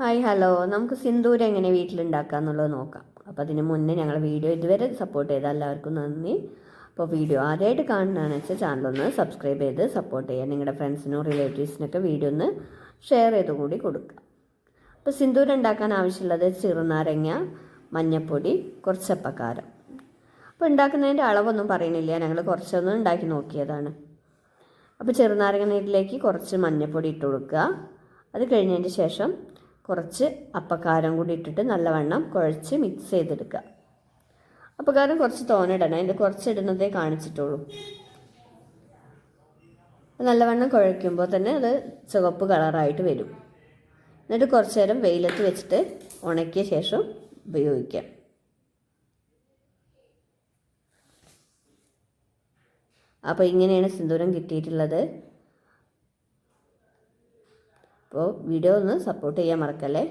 Hi hello. നമുക്ക് സിന്ദൂരം എങ്ങനെ വീട്ടിലുണ്ടാക്കാം എന്നുള്ളത് നോക്കാം. അപ്പോൾ അതിന് മുന്നേ ഞങ്ങൾ വീഡിയോ ഇതുവരെ സപ്പോർട്ട് ചെയ്ത എല്ലാവർക്കും നന്ദി. അപ്പോൾ വീഡിയോ ആദ്യമായിട്ട് കാണുന്നതാണെന്ന് വെച്ചാൽ ചാനലൊന്ന് സബ്സ്ക്രൈബ് ചെയ്ത് സപ്പോർട്ട് ചെയ്യുക. നിങ്ങളുടെ ഫ്രണ്ട്സിനും റിലേറ്റീവ്സിനൊക്കെ വീഡിയോ ഒന്ന് ഷെയർ ചെയ്ത് കൂടി കൊടുക്കുക. അപ്പോൾ സിന്ദൂരം ഉണ്ടാക്കാൻ ആവശ്യമുള്ളത് ചെറുനാരങ്ങ മഞ്ഞപ്പൊടി കുറച്ച് അപ്പക്കാരം അപ്പോൾ ഉണ്ടാക്കുന്നതിന്റെ അളവൊന്നും പറയുന്നില്ല. ഞങ്ങൾ കുറച്ചൊന്നും ഉണ്ടാക്കി നോക്കിയതാണ്. അപ്പോൾ ചെറുനാരങ്ങ നീരിലേക്ക് കുറച്ച് മഞ്ഞപ്പൊടി ഇട്ട് കൊടുക്കുക. അത് കഴിഞ്ഞതിന് ശേഷം കുറച്ച് അപ്പക്കാരം കൂടി ഇട്ടിട്ട് നല്ലവണ്ണം കുഴച്ച് മിക്സ് ചെയ്തെടുക്കുക. അപ്പക്കാരം കുറച്ച് തോനിടണം അതിന്റെ കുറച്ച് ഇടുന്നതേ കാണിച്ചിട്ടുള്ളൂ നല്ലവണ്ണം കുഴയ്ക്കുമ്പോൾ തന്നെ അത് ചുവപ്പ് കളറായിട്ട് വരും. എന്നിട്ട് കുറച്ച് നേരം വെയിലത്ത് വെച്ചിട്ട് ഉണക്കിയ ശേഷം ഉപയോഗിക്കാം. അപ്പോൾ ഇങ്ങനെയാണ് സിന്ദൂരം കിട്ടിയിട്ടുള്ളത്. അപ്പോൾ വീഡിയോ ഒന്ന് സപ്പോർട്ട് ചെയ്യാൻ മറക്കല്ലേ?